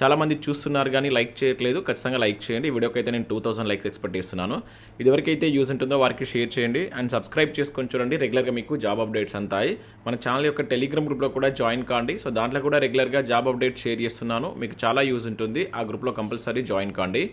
చాలామంది చూస్తున్నారు కానీ లైక్ చేయట్లేదు. ఖచ్చితంగా లైక్ చేయండి. ఈ వీడియోకి అయితే నేను టూ థౌసండ్ లైక్స్ ఎక్స్పెక్ట్ చేస్తున్నాను. ఇదివరకైతే యూజ్ ఉంటుందో వారికి షేర్ చేయండి. అండ్ సబ్స్క్రైబ్ చేసుకొని చూడండి. రెగ్యులర్గా మీకు జాబ్ అప్డేట్స్ అంతాయి. మన ఛానల్ యొక్క టెలిగ్రామ్ గ్రూప్లో కూడా జాయిన్ కాండి. సో దాంట్లో కూడా రెగ్యులర్గా జాబ్ అప్డేట్ షేర్ చేస్తున్నాను. మీకు చాలా యూజ్ ఉంటుంది. ఆ గ్రూప్లో కంపల్సరీ జాయిన్ కాండి.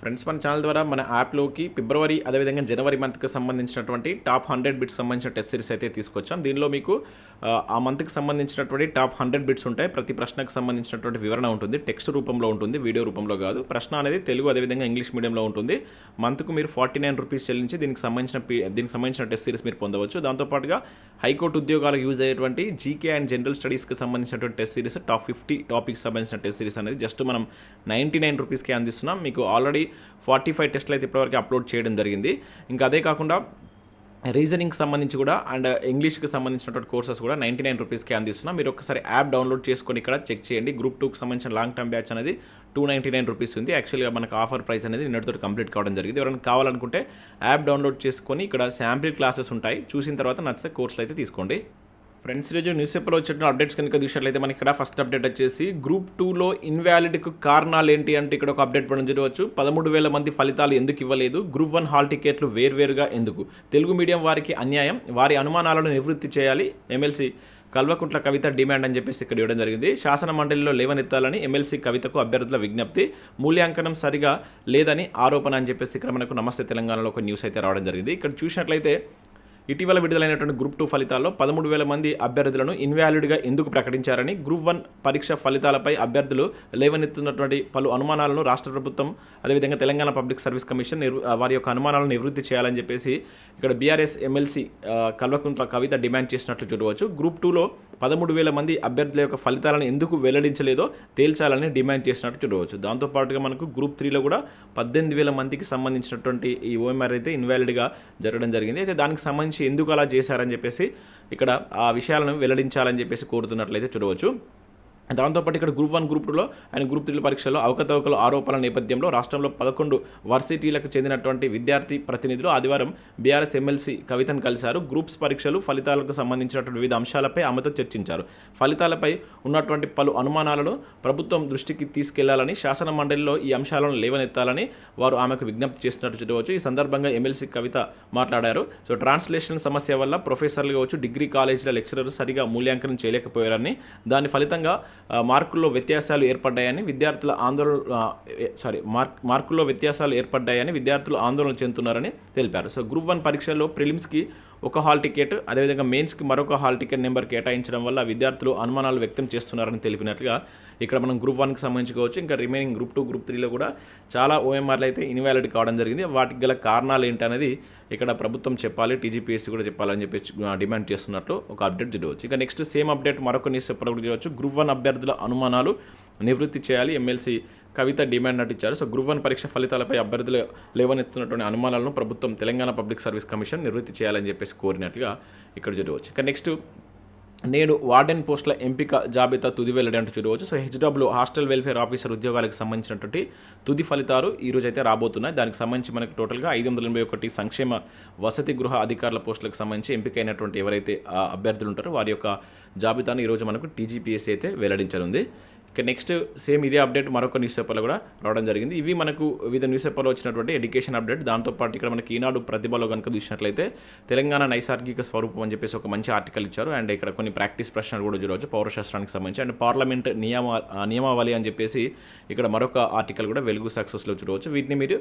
ఫ్రెండ్స్ మన ఛానల్ ద్వారా మన యాప్లోకి ఫిబ్రవరి అదేవిధంగా జనవరి మంత్కి సంబంధించినటువంటి టాప్ హండ్రెడ్ బిట్స్ సంబంధించిన టెస్ట్ సిరీస్ అయితే తీసుకొచ్చాం. దీనిలో మీకు ఆ, మంత్కి సంబంధించినటువంటి టాప్ హండ్రెడ్ బిట్స్ ఉంటాయి. ప్రతి ప్రశ్నకు సంబంధించినటువంటి వివరణ ఉంటుంది. టెక్స్ట్ రూపంలో ఉంటుంది వీడియో రూపంలో కాదు. ప్రశ్న అనేది తెలుగు అదేవిధంగా ఇంగ్లీష్ మీడియంలో ఉంటుంది. మంత్కు మీరు ఫార్టీ నైన్ రూపీస్ చెల్లించి దీనికి సంబంధించిన దీనికి సంబంధించిన టెస్ట్ సిరీస్ మీరు పొందవచ్చు. దాంతోపాటుగా హైకోర్టు ఉద్యోగాలకు యూజ్ అయ్యేటువంటి జీకే అండ్ జనరల్ స్టడీస్కి సంబంధించినటువంటి test series top fifty topics సంబంధించిన టెస్ట్ సిరీస్ అనేది జస్ట్ మనం నైంటీ నైన్ రూపీస్కి అందిస్తున్నాం. మీకు ఆల్రెడీ ఫార్టీ ఫైవ్ టెస్ట్లు అయితే ఇప్పటివరకు అప్లోడ్ చేయడం జరిగింది. ఇంకా అదే కాకుండా రీజనింగ్కి సంబంధించి కూడా అండ్ ఇంగ్లీష్కి సంబంధించినటువంటి కోర్సెస్ కూడా నైంటీ నైన్ రూపీస్కి అందిస్తున్నాం. మీరు ఒకసారి యాప్ డౌన్లోడ్ చేసుకొని ఇక్కడ చెక్ చేయండి. గ్రూప్ టూకి సంబంధించిన లాంగ్ టర్మ్ బ్యాచ్ అనేది టూ నైంటీ నైన్ రూపీస్ ఉంది. యాక్చువల్గా మనకు ఆఫర్ ప్రైస్ అనేది నిన్నటితో కంప్లీట్ కావడం జరిగింది. ఎవరైనా కావాలనుకుంటే యాప్ డౌన్లోడ్ చేసుకొని ఇక్కడ శాంపిల్ క్లాసెస్ ఉంటాయి. చూసిన తర్వాత నచ్చితే కోర్సులు అయితే తీసుకోండి. ఫ్రెండ్స్ ఈరోజు న్యూస్ పేపర్లో వచ్చిన అప్డేట్స్ కనుక చూసినట్లయితే మనకి ఇక్కడ ఫస్ట్ అప్డేట్ వచ్చేసి గ్రూప్ టూలో ఇన్వాలిడ్కు కారణాలు ఏంటి అంటే ఇక్కడ ఒక అప్డేట్ పడడం జరగవచ్చు పదమూడు వేల మంది ఫలితాలు ఎందుకు ఇవ్వలేదు? గ్రూప్ వన్ హాల్ టికెట్లు వేర్వేరుగా ఎందుకు? తెలుగు మీడియం వారికి అన్యాయం వారి అనుమానాలను నివృత్తి చేయాలి. ఎమ్మెల్సీ కల్వకుంట్ల కవిత డిమాండ్ అని చెప్పేసి ఇక్కడ ఇవ్వడం జరిగింది. శాసన మండలిలో లేవనెత్తాలని ఎమ్మెల్సీ కవితకు అభ్యర్థుల విజ్ఞప్తి. మూల్యాంకనం సరిగా లేదని ఆరోపణ అని చెప్పేసి ఇక్కడ మనకు నమస్తే తెలంగాణలో ఒక న్యూస్ అయితే రావడం జరిగింది. ఇక్కడ చూసినట్లయితే ఇటీవల విడుదలైనటువంటి గ్రూప్ టూ ఫలితాల్లో పదమూడు వేల మంది అభ్యర్థులను ఇన్వాలిడ్గా ఎందుకు ప్రకటించారని గ్రూప్ వన్ పరీక్ష ఫలితాలపై అభ్యర్థులు లేవనెత్తున్నటువంటి పలు అనుమానాలను రాష్ట్ర ప్రభుత్వం అదేవిధంగా తెలంగాణ పబ్లిక్ సర్వీస్ కమిషన్ వారి యొక్క అనుమానాలను నివృత్తి చేయాలని చెప్పేసి ఇక్కడ BRS MLC Kalvakuntla Kavitha demand చేసినట్లు చూడవచ్చు. గ్రూప్ టూలో పదమూడు వేల మంది అభ్యర్థుల యొక్క ఫలితాలను ఎందుకు వెల్లడించలేదో తేల్చాలని డిమాండ్ చేసినట్టు చూడవచ్చు. దాంతోపాటుగా మనకు గ్రూప్ త్రీలో కూడా పద్దెనిమిది వేల మందికి సంబంధించినటువంటి ఈ ఓఎంఆర్ అయితే ఇన్వాలిడ్గా జరగడం జరిగింది. అయితే దానికి సంబంధించి ఎందుకు అలా చేశారని చెప్పేసి ఇక్కడ ఆ విషయాలను వెల్లడించాలని చెప్పేసి కోరుతున్నట్లయితే చూడవచ్చు. దాంతోపాటు ఇక్కడ గ్రూప్ వన్ గ్రూప్ టూలో అండ్ గ్రూప్ త్రీల పరీక్షల్లో అవకతవకల ఆరోపణల నేపథ్యంలో రాష్ట్రంలో పదకొండు వర్సిటీలకు చెందినటువంటి విద్యార్థి ప్రతినిధులు ఆదివారం బీఆర్ఎస్ ఎమ్మెల్సీ కవితను కలిశారు. గ్రూప్స్ పరీక్షలు ఫలితాలకు సంబంధించినటువంటి వివిధ అంశాలపై ఆమెతో చర్చించారు. ఫలితాలపై ఉన్నటువంటి పలు అనుమానాలను ప్రభుత్వం దృష్టికి తీసుకెళ్ళాలని శాసన మండలిలో ఈ అంశాలను లేవనెత్తాలని వారు ఆమెకు విజ్ఞప్తి చేస్తున్నట్టు చూడవచ్చు ఈ సందర్భంగా ఎమ్మెల్సీ కవిత మాట్లాడారు. సో ట్రాన్స్లేషన్ సమస్య వల్ల ప్రొఫెసర్లు కావచ్చు డిగ్రీ కాలేజీల లెక్చరర్ సరిగా మూల్యాంకనం చేయలేకపోయారని దాని ఫలితంగా మార్కుల్లో వ్యత్యాసాలు ఏర్పడ్డాయని విద్యార్థుల ఆందోళన సారీ మార్క్ మార్కుల్లో వ్యత్యాసాలు ఏర్పడ్డాయని విద్యార్థులు ఆందోళన చెందుతున్నారని తెలిపారు. సో గ్రూప్ వన్ పరీక్షల్లో ప్రిలిమ్స్కి ఒక హాల్ టికెట్ అదేవిధంగా మెయిన్స్కి మరొక హాల్ టికెట్ నెంబర్ కేటాయించడం వల్ల విద్యార్థులు అనుమానాలు వ్యక్తం చేస్తున్నారని తెలిపినట్లుగా ఇక్కడ మనం గ్రూప్ వన్కి సంబంధించుకోవచ్చు ఇంకా రిమైనింగ్ గ్రూప్ టూ గ్రూప్ త్రీలో కూడా చాలా ఓఎంఆర్లు అయితే ఇన్వాలిడ్ కావడం జరిగింది. వాటికి గల కారణాలు ఏంటనేది ఇక్కడ ప్రభుత్వం చెప్పాలి టీజీపీఎస్సీ కూడా చెప్పాలని చెప్పి డిమాండ్ చేస్తున్నట్లు ఒక అప్డేట్ చూడవచ్చు ఇక నెక్స్ట్ సేమ్ అప్డేట్ మరొక న్యూస్ పేపర్ కూడా చూడవచ్చు గ్రూప్ వన్ అభ్యర్థుల అనుమానాలు నివృత్తి చేయాలి ఎమ్మెల్సీ కవిత డిమాండ్ నటించారు. సో గ్రూప్ వన్ పరీక్ష ఫలితాలపై అభ్యర్థులు లేవనెత్తున్నటువంటి అనుమానాలను ప్రభుత్వం తెలంగాణ పబ్లిక్ సర్వీస్ కమిషన్ నివృత్తి చేయాలని చెప్పేసి కోరినట్టుగా ఇక్కడ చూడవచ్చు ఇక నెక్స్ట్ నేడు వార్డెన్ పోస్టుల ఎంపిక జాబితా తుది వెల్లడి అంటూ చూడవచ్చు. So HW hostel welfare officer ఉద్యోగాలకు సంబంధించినటువంటి తుది ఫలితాలు ఈ రోజు అయితే రాబోతున్నాయి. దానికి సంబంధించి మనకి టోటల్గా ఐదు వందల ఎనభై ఒకటి సంక్షేమ వసతి గృహ అధికారుల పోస్టులకు సంబంధించి ఎంపికైనటువంటి ఎవరైతే అభ్యర్థులు ఉంటారో వారి యొక్క జాబితాను ఈరోజు మనకు టీజీపీఎస్సీ అయితే వెల్లడించనుంది. ఇక నెక్స్ట్ సేమ్ ఇదే అప్డేట్ మరొక న్యూస్ పేపర్లో కూడా రావడం జరిగింది. ఇవి మనకు వివిధ న్యూస్ పేపర్లో వచ్చినటువంటి ఎడ్యుకేషన్ అప్డేట్ దాంతోపాటు ఇక్కడ మనకి ఈనాడు ప్రతిభలో కనుక చూసినట్లయితే తెలంగాణ నైసర్గిక స్వరూపం అని చెప్పేసి ఒక మంచి ఆర్టికల్ ఇచ్చారు. అండ్ ఇక్కడ కొన్ని ప్రాక్టీస్ ప్రశ్నలు కూడా చూడవచ్చు పౌరశాస్త్రానికి సంబంధించి. అండ్ పార్లమెంట్ నియమ నియమావళి అని చెప్పేసి ఇక్కడ మరొక ఆర్టికల్ కూడా వెలుగు సక్సెస్లో చూడవచ్చు. వీటిని మీరు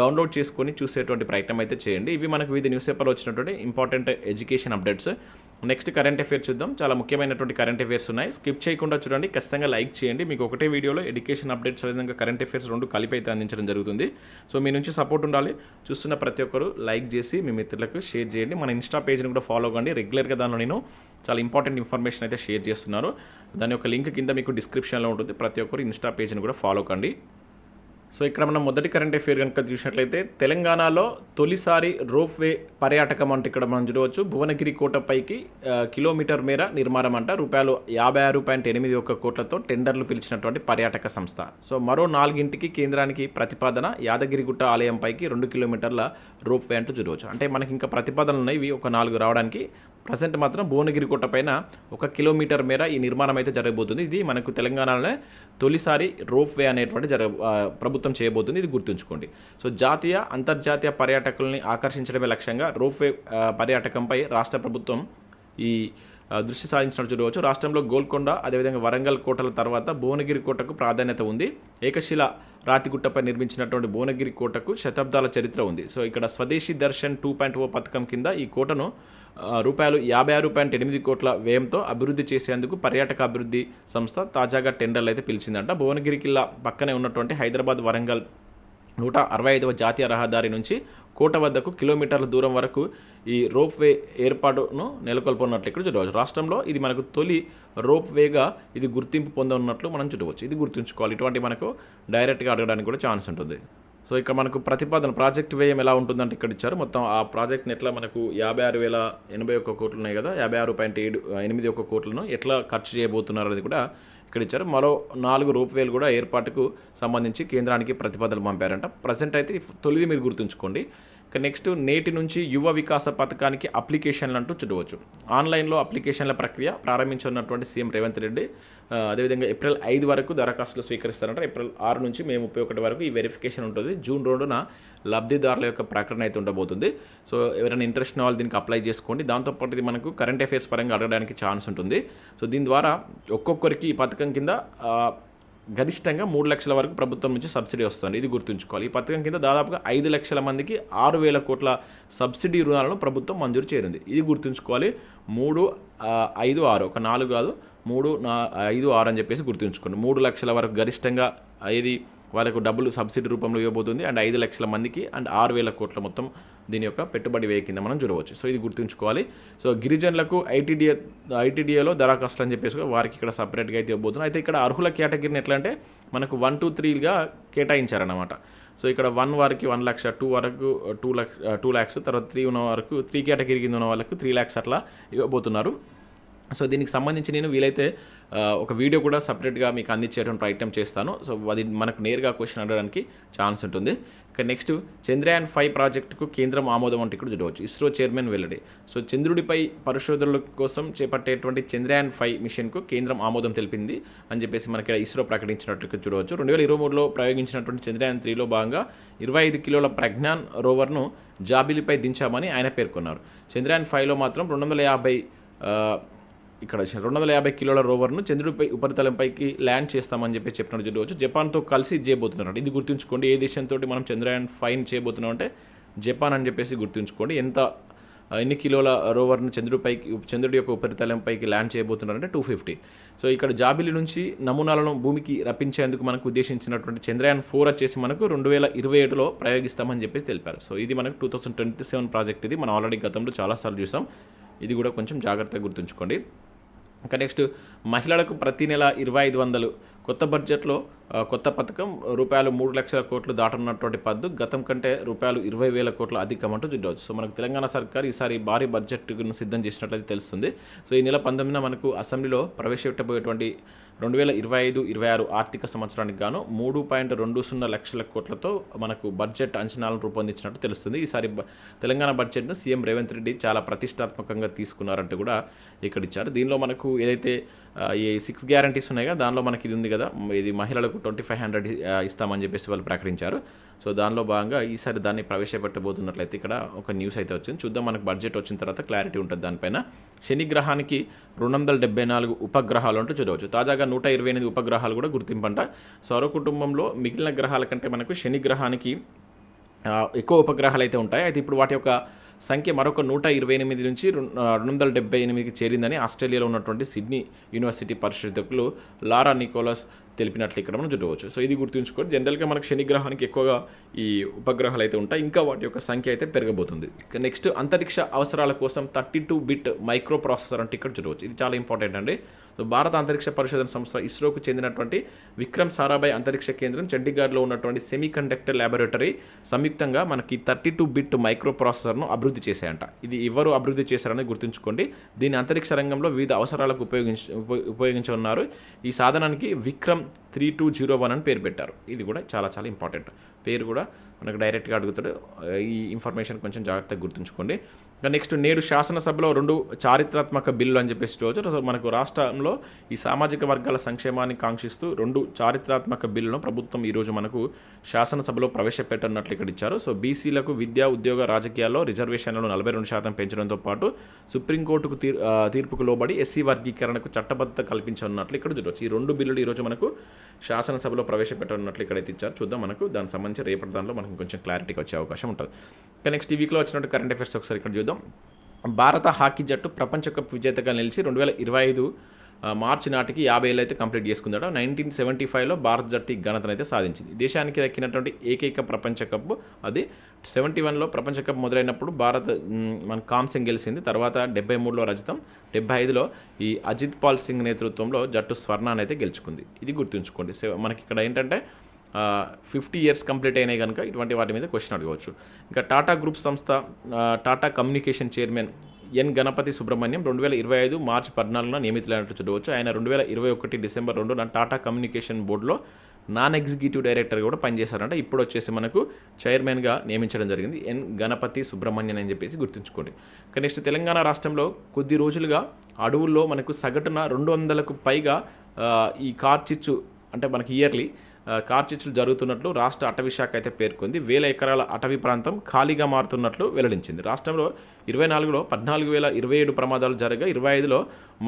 డౌన్లోడ్ చేసుకొని చూసేటువంటి ప్రయత్నం అయితే చేయండి. ఇవి మనకు వివిధ న్యూస్ పేపర్లో వచ్చినటువంటి important education updates next current affair చూద్దాం. చాలా ముఖ్యమైనటువంటి కరెంట్ అఫేర్స్ ఉన్నాయి. స్కిప్ చేయకుండా చూడండి. ఖచ్చితంగా లైక్ చేయండి. మీకు ఒకటే వీడియోలో ఎడ్యుకేషన్ అప్డేట్స్ విధంగా కరెంట్ అఫేర్స్ రెండు కలిపి అయితే అందించడం జరుగుతుంది. సో మీ నుంచి సపోర్ట్ ఉండాలి. చూస్తున్న ప్రతి ఒక్కరు లైక్ చేసి మీ మిత్రులకు షేర్ చేయండి. మన ఇన్స్టా పేజ్ని కూడా ఫాలో కండి రెగ్యులర్గా దానిలో నేను చాలా ఇంపార్టెంట్ ఇన్ఫర్మేషన్ అయితే షేర్ చేస్తున్నాను. దాని యొక్క లింక్ కింద మీకు డిస్క్రిప్షన్లో ఉంటుంది. ప్రతి ఒక్కరు ఇన్స్టా పేజ్ని కూడా ఫాలో కండి. సో ఇక్కడ మనం మొదటి కరెంట్ అఫేర్ కనుక చూసినట్లయితే తెలంగాణలో తొలిసారి రోప్ వే పర్యాటకం అంటే ఇక్కడ మనం చూడవచ్చు. భువనగిరి కోటపైకి పైకి కిలోమీటర్ మేర నిర్మాణం అంట. రూపాయలు యాభై ఆరు పాయింట్ ఎనిమిది ఒక్క కోట్లతో టెండర్లు పిలిచినటువంటి పర్యాటక సంస్థ. సో మరో నాలుగింటికి కేంద్రానికి ప్రతిపాదన యాదగిరిగుట్ట ఆలయంపైకి రెండు కిలోమీటర్ల రోప్ వే అంటూ చూడవచ్చు. అంటే మనకి ఇంకా ప్రతిపాదనలు ఉన్నాయి. ఇవి ఒక నాలుగు రావడానికి ప్రజెంట్ మాత్రం భువనగిరి కోట పైన ఒక కిలోమీటర్ మేర ఈ నిర్మాణం అయితే జరగబోతుంది. ఇది మనకు తెలంగాణలోనే తొలిసారి రోప్ వే అనేటువంటి జరగ ప్రభుత్వం చేయబోతుంది. ఇది గుర్తుంచుకోండి. సో జాతీయ అంతర్జాతీయ పర్యాటకుల్ని ఆకర్షించడమే లక్ష్యంగా రోప్ వే పర్యాటకంపై రాష్ట్ర ప్రభుత్వం ఈ దృష్టి సాధించినట్టు చూడవచ్చు. రాష్ట్రంలో గోల్కొండ అదేవిధంగా వరంగల్ కోటల తర్వాత భువనగిరి కోటకు ప్రాధాన్యత ఉంది. ఏకశిల రాతిగుట్టపై నిర్మించినటువంటి భువనగిరి కోటకు శతాబ్దాల చరిత్ర ఉంది. సో ఇక్కడ స్వదేశీ దర్శన్ టూ పాయింట్ ఓ పథకం కింద ఈ కోటను రూపాయలు యాభై ఆరు పాయింట్ ఎనిమిది కోట్ల వ్యయంతో అభివృద్ధి చేసేందుకు పర్యాటక అభివృద్ధి సంస్థ తాజాగా టెండర్లు అయితే పిలిచిందంట. భువనగిరి కిల్లా పక్కనే ఉన్నటువంటి హైదరాబాద్ వరంగల్ నూట అరవై ఐదవ జాతీయ రహదారి నుంచి కోట వద్దకు కిలోమీటర్ల దూరం వరకు ఈ రోప్ వే ఏర్పాటును నెలకొల్పనున్నట్లు ఇక్కడ చూడవచ్చు. రాష్ట్రంలో ఇది మనకు తొలి రోప్ వేగా ఇది గుర్తింపు పొందనున్నట్లు మనం చూడవచ్చు. ఇది గుర్తుంచుకోవాలి. ఇటువంటి మనకు డైరెక్ట్గా అడగడానికి కూడా ఛాన్స్ ఉంటుంది. సో ఇక్కడ మనకు ప్రతిపాదన ప్రాజెక్ట్ వ్యయం ఎలా ఉంటుందంటే ఇక్కడ ఇచ్చారు. మొత్తం ఆ ప్రాజెక్ట్ని ఎట్లా మనకు యాభై ఆరు వేల ఎనభై ఒక్క కోట్లు ఉన్నాయి కదా యాభై ఆరు పాయింట్ ఏడు ఎనిమిది ఒక్క కోట్లను ఎట్లా ఖర్చు చేయబోతున్నారు అనేది కూడా ఇక్కడ ఇచ్చారు. మరో నాలుగు రూపాయలు కూడా ఏర్పాటుకు సంబంధించి కేంద్రానికి ప్రతిపాదనలు పంపారంట. ప్రజెంట్ అయితే తొలిది మీరు గుర్తుంచుకోండి. ఇక నెక్స్ట్ నేటి నుంచి యువ వికాస పథకానికి అప్లికేషన్లు అంటూ చూడవచ్చు ఆన్లైన్లో అప్లికేషన్ల ప్రక్రియ ప్రారంభించనున్నటువంటి సీఎం రేవంత్ రెడ్డి అదేవిధంగా ఏప్రిల్ ఐదు వరకు దరఖాస్తులు స్వీకరిస్తారంట. ఏప్రిల్ ఆరు నుంచి మే ముప్పై ఒకటి వరకు ఈ వెరిఫికేషన్ ఉంటుంది. జూన్ రెండున లబ్ధిదారుల యొక్క ప్రకటన అయితే ఉండబోతుంది. సో ఎవరైనా ఇంట్రెస్ట్ ఉన్న వాళ్ళు దీనికి అప్లై చేసుకోండి. దాంతోపాటు ఇది మనకు కరెంట్ అఫైర్స్ పరంగా అడగడానికి ఛాన్స్ ఉంటుంది. సో దీని ద్వారా ఒక్కొక్కరికి ఈ పథకం కింద గరిష్టంగా మూడు లక్షల వరకు ప్రభుత్వం నుంచి సబ్సిడీ వస్తుంది. ఇది గుర్తుంచుకోవాలి. ఈ పథకం కింద దాదాపుగా ఐదు లక్షల మందికి ఆరు వేల కోట్ల సబ్సిడీ రుణాలను ప్రభుత్వం మంజూరు చేరింది. ఇది గుర్తుంచుకోవాలి. మూడు ఐదు ఆరు. ఒక నాలుగు కాదు. మూడు నా ఐదు ఆరు అని చెప్పేసి గుర్తుంచుకోండి. మూడు లక్షల వరకు గరిష్టంగా ఇది వాళ్ళకు డబ్బులు సబ్సిడీ రూపంలో ఇవ్వబోతుంది. అండ్ ఐదు లక్షల మందికి అండ్ ఆరు వేల కోట్ల మొత్తం దీని యొక్క పెట్టుబడి వ్యయ కింద మనం చూడవచ్చు. సో ఇది గుర్తుంచుకోవాలి. సో గిరిజనులకు ఐటీడీఏ ఐటీడీఏలో దరఖాస్తులు అని చెప్పేసి వారికి ఇక్కడ సపరేట్గా అయితే ఇవ్వబోతున్నాయి అయితే ఇక్కడ అర్హుల కేటగిరీని ఎట్లా అంటే మనకు వన్ టూ త్రీగా కేటాయించారన్నమాట. సో ఇక్కడ వన్ వారికి వన్ లక్ష టూ వరకు టూ లక్ష టూ ల్యాక్స్ తర్వాత త్రీ ఉన్న వరకు త్రీ కేటగిరీ కింద ఉన్న వాళ్ళకు త్రీ ల్యాక్స్ అట్లా ఇవ్వబోతున్నారు. సో దీనికి సంబంధించి నేను వీలైతే ఒక వీడియో కూడా సపరేట్గా మీకు అందించేటువంటి ప్రయత్నం చేస్తాను. సో అది మనకు నేరుగా క్వశ్చన్ అడగడానికి ఛాన్స్ ఉంటుంది. ఇక నెక్స్ట్ చంద్రయాన్ ఫైవ్ ప్రాజెక్టుకు కేంద్రం ఆమోదం అంటే ఇక్కడ చూడవచ్చు. ఇస్రో చైర్మన్ వెల్లడి. సో చంద్రుడిపై పరిశోధనల కోసం చేపట్టేటువంటి చంద్రయాన్ ఫైవ్ మిషన్కు కేంద్రం ఆమోదం తెలిపింది అని చెప్పేసి మనకి ఇక్కడ ఇస్రో ప్రకటించినట్టు చూడవచ్చు. రెండు వేల ఇరవై మూడులో ప్రయోగించినటువంటి చంద్రయాన్ త్రీలో భాగంగా ఇరవై ఐదు కిలోల ప్రజ్ఞాన్ రోవర్ను జాబిలిపై దించామని ఆయన పేర్కొన్నారు. చంద్రయాన్ ఫైవ్లో మాత్రం రెండు వందల యాభై ఇక్కడ వచ్చిన రెండు వందల యాభై కిలోల రోవర్ను చంద్రుడిపై ఉపరితలంపైకి ల్యాండ్ చేస్తామని చెప్పి చెప్పినట్టు చూడవచ్చు జపాన్తో కలిసి ఇది చేయబోతున్నారు ఇది గుర్తుంచుకోండి ఏ దేశంతో మనం చంద్రయాన్ ఫైన్ చేయబోతున్నాం అంటే జపాన్ అని చెప్పేసి గుర్తుంచుకోండి. ఎంత ఎన్ని కిలోల రోవర్ను చంద్రుడిపైకి చంద్రుడి యొక్క ఉపరితలంపైకి ల్యాండ్ చేయబోతున్నారంటే టూ ఫిఫ్టీ. సో ఇక్కడ జాబిలి నుంచి నమూనాలను భూమికి రప్పించేందుకు మనకు ఉద్దేశించినటువంటి చంద్రయాన్ ఫోర్ వచ్చేసి మనకు రెండు వేల ఇరవై ఏడులో ప్రయోగిస్తామని చెప్పేసి తెలిపారు. సో ఇది మనకు two thousand twenty seven project ఇది. మనం ఆల్రెడీ గతంలో చాలాసార్లు చూసాం. ఇది కూడా కొంచెం జాగ్రత్తగా గుర్తుంచుకోండి. ఇంకా నెక్స్ట్ మహిళలకు ప్రతి నెల ఇరవై ఐదు వందలు. కొత్త బడ్జెట్లో కొత్త పథకం రూపాయలు మూడు లక్షల కోట్లు దాటనున్నటువంటి పద్దు. గతం కంటే రూపాయలు ఇరవై వేల కోట్ల అధికమంటూ చూడవచ్చు సో మనకు తెలంగాణ సర్కార్ ఈసారి భారీ బడ్జెట్ను సిద్ధం చేసినట్లయితే తెలుస్తుంది. సో ఈ నెల పంతొమ్మిదిన మనకు అసెంబ్లీలో ప్రవేశపెట్టబోయేటువంటి రెండు వేల ఇరవై ఐదు ఇరవై ఆరు ఆర్థిక సంవత్సరానికి గాను మూడు పాయింట్ రెండు సున్నా లక్షల కోట్లతో మనకు బడ్జెట్ అంచనాలను రూపొందించినట్టు తెలుస్తుంది. ఈసారి తెలంగాణ బడ్జెట్ను సీఎం రేవంత్ రెడ్డి చాలా ప్రతిష్టాత్మకంగా తీసుకున్నారంటూ కూడా ఇక్కడ ఇచ్చారు దీనిలో మనకు ఏదైతే ఈ సిక్స్ గ్యారంటీస్ ఉన్నాయి కదా దానిలో మనకి ఇది ఉంది కదా ఇది మహిళలకు ట్వంటీ ఫైవ్ హండ్రెడ్ ఇస్తామని చెప్పేసి వాళ్ళు ప్రకటించారు. సో దానిలో భాగంగా ఈసారి దాన్ని ప్రవేశపెట్టబోతున్నట్లయితే ఇక్కడ ఒక న్యూస్ అయితే వచ్చింది. చూద్దాం మనకు బడ్జెట్ వచ్చిన తర్వాత క్లారిటీ ఉంటుంది దానిపైన. శని గ్రహానికి రెండు వందల డెబ్బై నాలుగు ఉపగ్రహాలు అంటూ చూడవచ్చు తాజాగా నూట ఇరవై ఎనిమిది ఉపగ్రహాలు కూడా గుర్తింపంట. సౌర కుటుంబంలో మిగిలిన గ్రహాల కంటే మనకు శని గ్రహానికి ఎక్కువ ఉపగ్రహాలు అయితే ఉంటాయి. అయితే ఇప్పుడు వాటి యొక్క సంఖ్య మరొక నూట ఇరవై ఎనిమిది నుంచి రెండు రెండు వందల డెబ్బై ఎనిమిదికి చేరిందని ఆస్ట్రేలియాలో ఉన్నటువంటి సిడ్నీ యూనివర్సిటీ పరిశోధకులు లారా నికోలస్ తెలిపినట్లు ఇక్కడ మనం చూడవచ్చు సో ఇది గుర్తుంచుకోండి. జనరల్గా మనకు శనిగ్రహానికి ఎక్కువగా ఈ ఉపగ్రహాలు అయితే ఉంటాయి. ఇంకా వాటి యొక్క సంఖ్య అయితే పెరగబోతుంది. నెక్స్ట్ అంతరిక్ష అవసరాల కోసం thirty two bit microprocessor అంటే ఇక్కడ చూడవచ్చు ఇది చాలా ఇంపార్టెంట్ అండి. సో భారత అంతరిక్ష పరిశోధన సంస్థ ఇస్రోకు చెందినటువంటి విక్రమ్ సారాభాయ్ అంతరిక్ష కేంద్రం చండీగఢ్లో ఉన్నటువంటి సెమీ కండక్టర్ ల్యాబొరేటరీ సంయుక్తంగా మనకి థర్టీ టూ బిట్ మైక్రో ప్రాసెసర్ను అభివృద్ధి చేశాయంట. ఇది ఎవరు అభివృద్ధి చేశారని గుర్తుంచుకోండి. దీన్ని అంతరిక్ష రంగంలో వివిధ అవసరాలకు ఉపయోగించ ఉప- ఉపయోగించనున్నారు. ఈ సాధనానికి Vikram three two zero one అని పేరు పెట్టారు. ఇది కూడా చాలా చాలా ఇంపార్టెంట్ పేరు కూడా మనకు డైరెక్ట్గా అడుగుతాడు. ఈ ఇన్ఫర్మేషన్ కొంచెం జాగ్రత్తగా గుర్తుంచుకోండి. నెక్స్ట్ నేడు శాసనసభలో రెండు చారిత్రాత్మక బిల్లు అని చెప్పేసి చూడవచ్చు మనకు రాష్ట్రంలో ఈ సామాజిక వర్గాల సంక్షేమాన్ని కాంక్షిస్తూ రెండు చారిత్రాత్మక బిల్లును ప్రభుత్వం ఈరోజు మనకు శాసనసభలో ప్రవేశపెట్టనున్నట్లు ఇక్కడ ఇచ్చారు. సో బీసీలకు విద్యా ఉద్యోగ రాజకీయాల్లో రిజర్వేషన్లను నలభై రెండు శాతం పెంచడంతో పాటు సుప్రీంకోర్టుకు తీర్ తీర్పుకు లోబడి ఎస్సీ వర్గీకరణకు చట్టబద్ధత కల్పించనున్నట్లు ఇక్కడ చూడవచ్చు ఈ రెండు బిల్లులు ఈరోజు మనకు శాసనసభలో ప్రవేశపెట్టనున్నట్లు ఇక్కడైతే ఇచ్చారు. చూద్దాం మనకు దానికి సంబంధించి రేపటి దానిలో మనకు కొంచెం క్లారిటీగా వచ్చే అవకాశం ఉంటుంది. ఇంకా నెక్స్ట్ ఈ వీక్లో వచ్చినట్టు కరెంట్ అఫైర్స్ ఒకసారి ఇక్కడ చూద్దాం భారత హాకీ జట్టు ప్రపంచ కప్ విజేతగా నిలిచి రెండు వేల ఇరవై ఐదు మార్చి నాటికి యాభై ఏళ్ళు అయితే కంప్లీట్ చేసుకుందట. నైన్టీన్ సెవెంటీ ఫైవ్లో భారత జట్టు ఈ ఘనతను అయితే సాధించింది. దేశానికి దక్కినటువంటి ఏకైక ప్రపంచ కప్ అది. సెవెంటీ వన్లో ప్రపంచ కప్ మొదలైనప్పుడు భారత్ మన కాంస్యం గెలిచింది. తర్వాత డెబ్బై మూడులో రజతం డెబ్బై ఐదులో ఈ అజిత్ పాల్ సింగ్ నేతృత్వంలో జట్టు స్వర్ణాన్ని అయితే గెలుచుకుంది. ఇది గుర్తుంచుకోండి. మనకి ఇక్కడ ఏంటంటే ఫిఫ్టీ ఇయర్స్ కంప్లీట్ అయినాయి కనుక ఇటువంటి వాటి మీద క్వశ్చన్ అడగవచ్చు. ఇంకా టాటా గ్రూప్ సంస్థ Tata communication chairman N Ganapathi Subramaniam రెండు వేల ఇరవై ఐదు మార్చి పద్నాలుగున నియమితులైనట్లు చూడవచ్చు. ఆయన రెండు వేల ఇరవై ఒకటి డిసెంబర్ రెండున టాటా కమ్యూనికేషన్ బోర్డులో నాన్ ఎగ్జిక్యూటివ్ డైరెక్టర్ కూడా పనిచేశారంట. ఇప్పుడు వచ్చేసి మనకు చైర్మన్గా నియమించడం జరిగింది ఎన్ గణపతి సుబ్రహ్మణ్యన్ అని చెప్పేసి గుర్తుంచుకోండి. ఇక నెక్స్ట్ తెలంగాణ రాష్ట్రంలో కొద్ది రోజులుగా అడవుల్లో మనకు సగటున రెండు వందలకు పైగా ఈ కార్చిచ్చు అంటే మనకి ఇయర్లీ కార్చిచ్చులు జరుగుతున్నట్లు రాష్ట్ర అటవీ శాఖ అయితే పేర్కొంది. వేల ఎకరాల అటవీ ప్రాంతం ఖాళీగా మారుతున్నట్లు వెల్లడించింది. రాష్ట్రంలో ఇరవై నాలుగులో పద్నాలుగు వేల ఇరవై ఏడు ప్రమాదాలు జరగా ఇరవై ఐదులో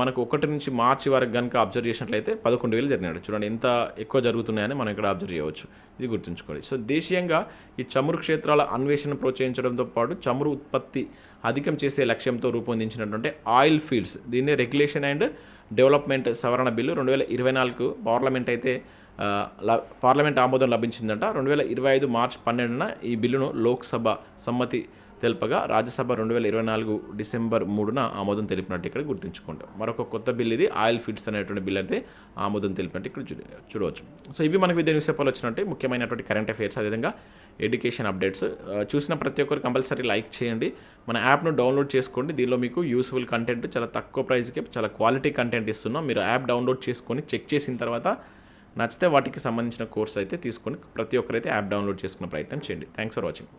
మనకు ఒకటి నుంచి మార్చి వరకు కనుక అబ్జర్వ్ చేసినట్లయితే పదకొండు వేలు జరిగినాడు. చూడండి ఎంత ఎక్కువ జరుగుతున్నాయని మనం ఇక్కడ అబ్జర్వ్ చేయవచ్చు. ఇది గుర్తుంచుకోండి. సో దేశీయంగా ఈ చమురు క్షేత్రాల అన్వేషణ ప్రోత్సహించడంతో పాటు చమురు ఉత్పత్తి అధికం చేసే లక్ష్యంతో రూపొందించినటువంటి ఆయిల్ ఫీల్డ్స్ దీన్ని రెగ్యులేషన్ అండ్ డెవలప్మెంట్ సవరణ బిల్లు రెండు వేల ఇరవై నాలుగు పార్లమెంట్ అయితే పార్లమెంట్ ఆమోదం లభించిందంట. రెండు వేల ఇరవై ఐదు మార్చ్ పన్నెండున ఈ బిల్లును లోక్సభ సమ్మతి తెలుపగా రాజ్యసభ రెండు వేల ఇరవై నాలుగు డిసెంబర్ మూడున ఆమోదం తెలిపినట్టు ఇక్కడ గుర్తుంచుకోండి మరొక కొత్త బిల్ ఇది ఆయిల్ ఫీడ్స్ అనేటువంటి బిల్ అయితే ఆమోదం తెలిపినట్టు ఇక్కడ చూడ చూడవచ్చు. సో ఇవి మనకు విద్యా న్యూస్ పేపర్లో వచ్చినట్టు ముఖ్యమైనటువంటి కరెంట్ అఫైర్స్ అదేవిధంగా ఎడ్యుకేషన్ అప్డేట్స్. చూసిన ప్రతి ఒక్కరు కంపల్సరీ లైక్ చేయండి. మన యాప్ను డౌన్లోడ్ చేసుకోండి. దీనిలో మీకు యూస్ఫుల్ కంటెంట్ చాలా తక్కువ ప్రైస్కి చాలా క్వాలిటీ కంటెంట్ ఇస్తున్నాం. మీరు యాప్ డౌన్లోడ్ చేసుకొని చెక్ చేసిన తర్వాత నచ్చితే వాటికి సంబంధించిన కోర్స్ అయితే తీసుకొని ప్రతి ఒక్కరైతే యాప్ డౌన్లోడ్ చేసుకునే ప్రయత్నం చేయండి. Thanks for watching